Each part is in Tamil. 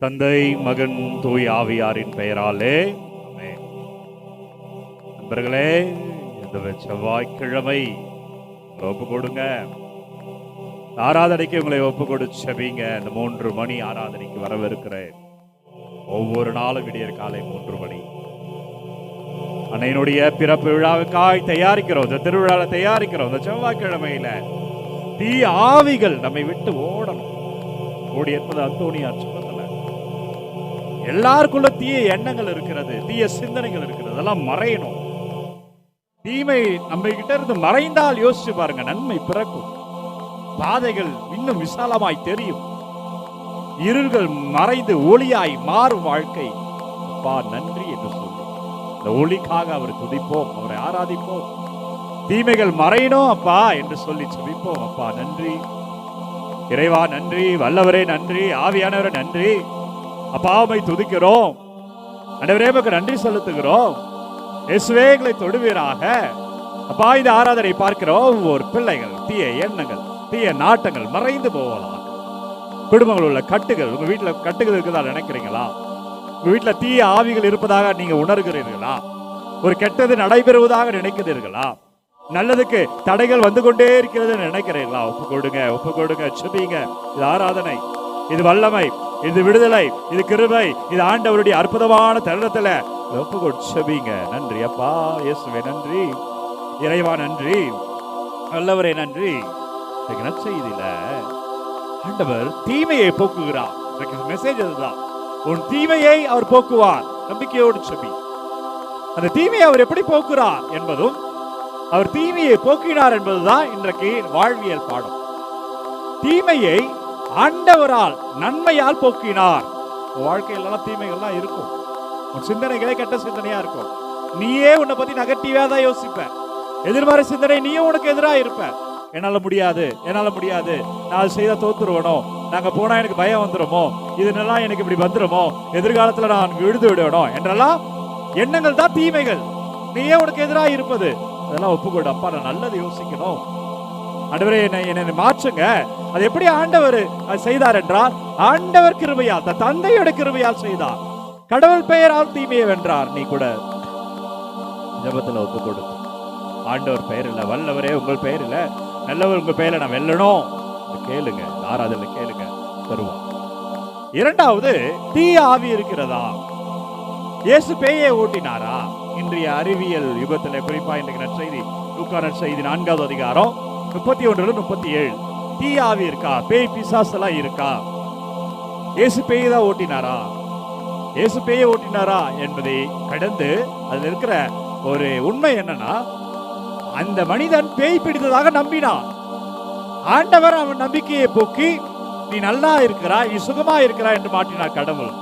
தந்தை மகன் தூய் ஆவியாரின் பெயராலே. நண்பர்களே இந்த செவ்வாய்க்கிழமை ஒப்பு கொடுங்க. ஆராதனைக்கு உங்களை ஒப்பு கொடுத்து இந்த மூன்று மணி ஆராதனைக்கு வரவிருக்கிறேன். ஒவ்வொரு நாளும் விடியற் காலை மூன்று மணி. அன்னையினுடைய பிறப்பு விழாவுக்காய் தயாரிக்கிறோம். இந்த திருவிழாவை தயாரிக்கிறோம். இந்த செவ்வாய்க்கிழமையில தீ ஆவிகள் நம்மை விட்டு ஓடணும். ஓடி என்பது அந்தோணியார் சொன்னது எல்லாருக்குள்ள தீய எண்ணங்கள் இருக்கிறது தீய சிந்தனைகள் இருக்கிறது அதெல்லாம் மறையணும். தீமை நம்ம கிட்ட இருந்து மறைந்தால் யோசிச்சு பாருங்க நன்மை பிறக்கும். பாதைகள் இன்னும் விசாலமாய் தெரியும். இருள்கள் மறைந்து ஒளியாய் மாறும் வாழ்க்கை. அப்பா நன்றி என்று சொல்லி. இந்த ஒளிக்காக அவர் துதிப்போம் அவரை ஆராதிப்போம். தீமைகள் மறையணும் அப்பா என்று சொல்லி செபிப்போம் அப்பா நன்றி. இறைவா நன்றி. வல்லவரே நன்றி. ஆவியானவரே நன்றி. அப்பாவை துதிக்கிறோம். அனைவரே உமக்கு நன்றி செலுத்துகிறோம். எஸ்வேகளை தொடுவீராக. அப்பா இந்த ஆராதனை பார்க்கிறோம். ஒரு பிள்ளைகள் தீய எண்ணங்கள் தீய நாட்டங்கள் மறைந்து போகலாம். குடும்பங்கள் உள்ள கட்டுகள் உங்க வீட்டுல கட்டுகள் இருக்குதா நினைக்கிறீங்களா? உங்க வீட்டுல தீய ஆவிகள் இருப்பதாக நீங்க உணர்கிறீர்களா? ஒரு கெட்டது நடைபெறுவதாக நினைக்கிறீர்களா? நல்லதுக்கு தடைகள் வந்து கொண்டே இருக்கிறது நினைக்கிறீர்களா? ஒப்பு கொடுங்க ஒப்பு கொடுங்க சுபிங்க. இது ஆராதனை இது வல்லமை. இது விடுதலை இது கிருபை இது ஆண்டவருடைய அற்புதமான தருணத்துல. ரொம்ப கொடுச்சபீங்க நன்றி. அப்பா இயேசுவே நன்றி. இறைவா நன்றி. நல்லவரே நன்றி. இன்னைக்கு நற்செய்தியில ஆண்டவர் தீமையை போக்குகிறார். மெசேஜ் அதுதான். உன் தீமையை அவர் போக்குவார். நம்பிக்கையோடு செபி. அந்த தீமையை அவர் எப்படி போக்குறார் என்பதும் அவர் தீமையை போக்கினார் என்பதுதான் இன்றைக்கு வாழ்வியல் பாடம். தீமையை ஆண்டவரால் நன்மையால் போக்கினார். உன் வாழ்க்கையிலலாம் தீமைகள்லாம் இருக்கும். உன் சிந்தனைகளே கெட்ட சிந்தனையா இருக்கும். நீயே உன்னை பத்தி நெகட்டிவா தான் யோசிப்ப. எதிர்மறை சிந்தனை நீயும் உனக்கு எதிராக இருப்ப. என்னால முடியாது என்னால முடியாது. நான் செய்த செய்தா தோத்துருவனோ? நாங்க போனா எனக்கு பயம் வந்துருமோ? இதனெல்லாம் எனக்கு இப்படி வந்துருமோ? எதிர்காலத்துல நான் விழுது விடணும் என்றெல்லாம் எண்ணங்கள் தான் தீமைகள். நீயே உனக்கு எதிராக இருப்பது. அதெல்லாம் ஒப்புக்கொண்டு அப்பா நான் நல்லது யோசிக்கணும். ஆண்டவரே என்னை என்னை மாற்றுங்க. அது எப்படி ஆண்டவர் அது செய்தார் என்றால் ஆண்டவர் கிருபையால் தன் தந்தையோட கிருபையால் செய்தார். கடவுள் பெயரால் தீமையை வென்றார் நீ கூட. ஜபத்துல ஒப்பு கொடுத்து. ஆண்டவர் பெயர் இல்ல வல்லவரே உங்கள் பெயர் இல்ல. நல்லவர் உங்க பெயரை நான் வெல்லணும் கேளுங்க ஆராதனை கேளுங்க. தருவான் இரண்டாவது தீ ஆவி இருக்கிறதா? இயேசு பேயை ஓட்டினாரா? இன்றைய அறிவியல் யுகத்தில் குறிப்பா இன்றைக்கு நற்செய்தி லூக்கா நற்செய்தி நான்காவது அதிகாரம். முப்பத்தி ஒன்றுல முப்பத்தி ஏழு. தீ ஆவி இருக்கா? பேய் பிசாஸ் எல்லாம் இருக்கா? இயேசு பேய் தான் ஓட்டினாரா? இயேசு பேயை ஓட்டினாரா என்பதை கடந்து அதுல இருக்கிற ஒரு உண்மை என்னன்னா அந்த மனிதன் பேய் பிடித்ததாக நம்பினான் ஆண்டவர் அவன் நம்பிக்கையை போக்கி நீ நல்லா இருக்கிறா நீ சுகமா இருக்கிறா என்று மாட்டினார் கடவுள்.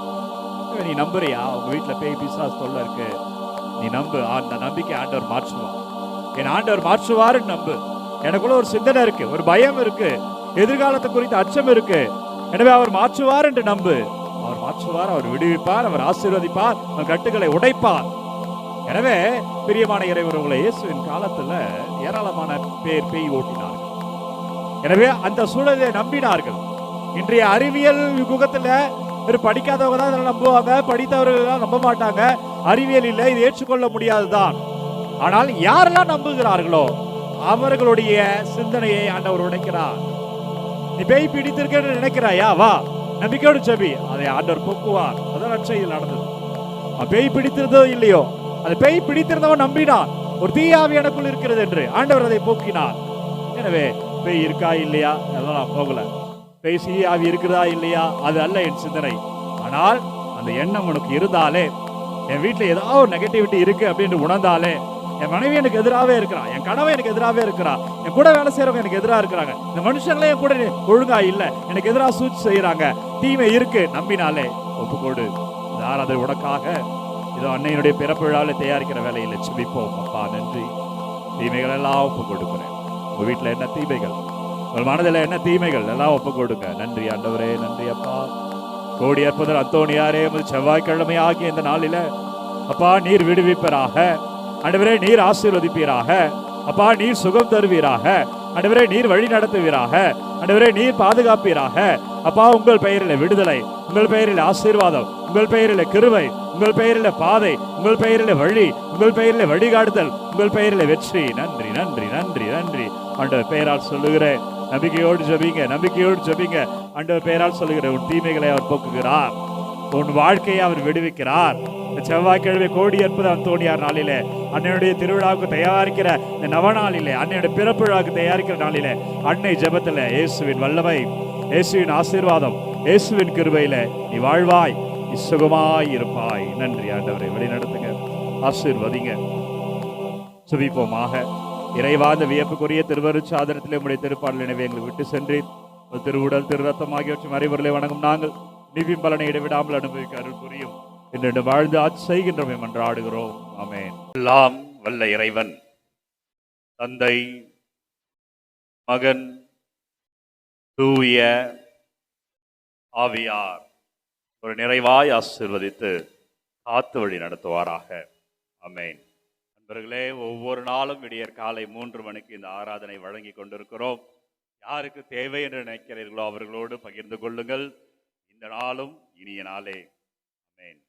நீ நம்புறியா? உங்க வீட்டுல பேய் பிசாஸ் தொல்லை இருக்கு. நீ நம்பு. அந்த நம்பிக்கை ஆண்டவர் மாற்றுவான் என் ஆண்டவர் மாற்றுவாருன்னு நம்பு. எனக்குள்ள ஒரு சிந்தனை இருக்கு ஒரு பயம் இருக்கு எதிர்காலத்தை குறித்த அச்சம் இருக்கு. எனவே அவர் மாற்றுவார் என்று நம்பு. அவர் மாற்றுவார் அவர் விடுவிப்பார் அவர் ஆசீர்வதிப்பார் அவர் கட்டுகளை உடைப்பார். எனவே பிரியமான இறைவர்களை இயேசுவின் காலத்துல ஏராளமான பேர் பேய் ஓட்டினார்கள். எனவே அந்த சூழலை நம்பினார்கள். இன்றைய அறிவியல் யுகத்துல ஒரு படிக்காதவங்க தான் இதெல்லாம் நம்புவாங்க படித்தவர்கள் நம்ப மாட்டாங்க. அறிவியல் இல்லை இது ஏற்றுக்கொள்ள முடியாதுதான். ஆனால் யாரெல்லாம் நம்புகிறார்களோ அவர்களுடைய சிந்தனையை ஆண்டவர் உடைக்கிறார். நீ பேய் பிடித்திருக்கேன்னு நினைக்கிறாயா? வா நம்பிக்கையோடு செபி. அதை ஆண்டவர் போக்குவார். அதான் நற்செய்தியில் நடந்தது. பேய் பிடித்திருந்ததோ இல்லையோ? அது பேய் பிடித்திருந்தவன் நம்பினான். ஒரு தீயாவி எனக்குள் இருக்கிறது என்று ஆண்டவர் அதை போக்கினார். எனவே பேய் இருக்கா இல்லையா? அதெல்லாம் நான் போகல. பேய் சீயாவி இருக்கிறதா இல்லையா? அது அல்ல என் சிந்தனை. ஆனால் அந்த எண்ணம் உனக்கு இருந்தாலே என் வீட்டில் ஏதாவது ஒரு நெகட்டிவிட்டி இருக்கு அப்படின்னு உணர்ந்தாலே என் மனைவி எனக்கு எதிராகவே இருக்கிறான் என் கணவன் எனக்கு எதிராகவே இருக்கிறான் என் கூட வேலை செய்யறவங்க எனக்கு எதிராக இருக்கிறாங்க. இந்த மனுஷங்களே என் கூட ஒழுங்கா இல்ல. எனக்கு எதிராக சூழ்ச்சி செய்யறாங்க தீமை இருக்கு. நம்பினாலே ஒப்புக்கொடு. யார் அதை உனக்காக. இதோ அன்னையினுடைய பிறப்பு விழாவில் தயாரிக்கிற வேலையில் சுபிப்போம். அப்பா நன்றி. தீமைகள் எல்லாம் ஒப்பு கொடுக்குறேன். உங்க வீட்டுல என்ன தீமைகள்? உங்கள் மனதில் என்ன தீமைகள்? எல்லாம் ஒப்பு கொடுங்க. நன்றி ஆண்டவரே. நன்றி அப்பா. கோடி அற்புதர் அத்தோணியாரே செவ்வாய்க்கிழமை ஆகிய இந்த நாளில அப்பா நீர் விடுவிப்பராக. ஆண்டவரே நீர் ஆசீர்வதிப்பீராக. அப்பா நீர் சுகம் தருவீராக. ஆண்டவரே நீர் வழி நடத்துவீராக. ஆண்டவரே நீர் பாதுகாப்பீராக. அப்பா உங்கள் பெயரில் விடுதலை உங்கள் பெயரில் ஆசீர்வாதம் உங்கள் பெயரில் கிருவை உங்கள் பெயரில் பாதை உங்கள் பெயரில் வழி உங்கள் பெயரில் வழிகாட்டுதல் உங்கள் பெயரில் வெற்றி. நன்றி நன்றி நன்றி நன்றி. ஆண்டவர் பெயரால் சொல்லுகிறேன் நம்பிக்கையோடு ஜபிங்க நம்பிக்கையோடு ஜபிங்க. ஆண்டவர் பெயரால் சொல்லுகிற உன் தீமைகளை அவர் போக்குகிறார். உன் வாழ்க்கையை அவர் விடுவிக்கிறார். இந்த செவ்வாய்க்கிழமை கோடி அற்புதம் அந்தோணியார் நாளிலே. அன்னையுடைய திருவிழாவுக்கு தயாரிக்கிற இந்த நவநாளிலே அன்னையுடைய பிறப்பு விழாவுக்கு தயாரிக்கிற நாளிலே அன்னை ஜெபத்துல இயேசுவின் வல்லமை இயேசுவின் ஆசீர்வாதம் இயேசுவின் கிருபையில நீ வாழ்வாய் நீ சுகமாய் இருப்பாய். நன்றி ஆண்டவரை. வழிநடத்துங்க ஆசீர்வதிங்க. சுபிப்போமாக. இறைவா இந்த வியப்புக்குரிய திருவருச்சாதனத்திலே உடைய திருப்பாடல் எனவே எங்களை விட்டு சென்று திருவுடல் திரு ரத்தம் ஆகியவற்றை மறைவர்களை வணங்கும் நாங்கள். நிவின் பலனை இடைவிடாமல் அனுபவிக்க அருள் புரியும். என்று வாழ்ந்து ஆட்சி செய்கின்றோம் மன்றாடுகிறோம் அமேன் எல்லாம் வல்ல இறைவன். தந்தை மகன் தூய ஆவியார் ஒரு நிறைவாய் ஆசிர்வதித்து காத்து வழி நடத்துவாராக. அமேன் நண்பர்களே ஒவ்வொரு நாளும் விடியற் காலை மூன்று மணிக்கு இந்த ஆராதனை வழங்கி கொண்டிருக்கிறோம். யாருக்கு தேவை என்று நினைக்கிறீர்களோ அவர்களோடு பகிர்ந்து கொள்ளுங்கள். இந்த நாளும் இனிய நாளே. அமேன்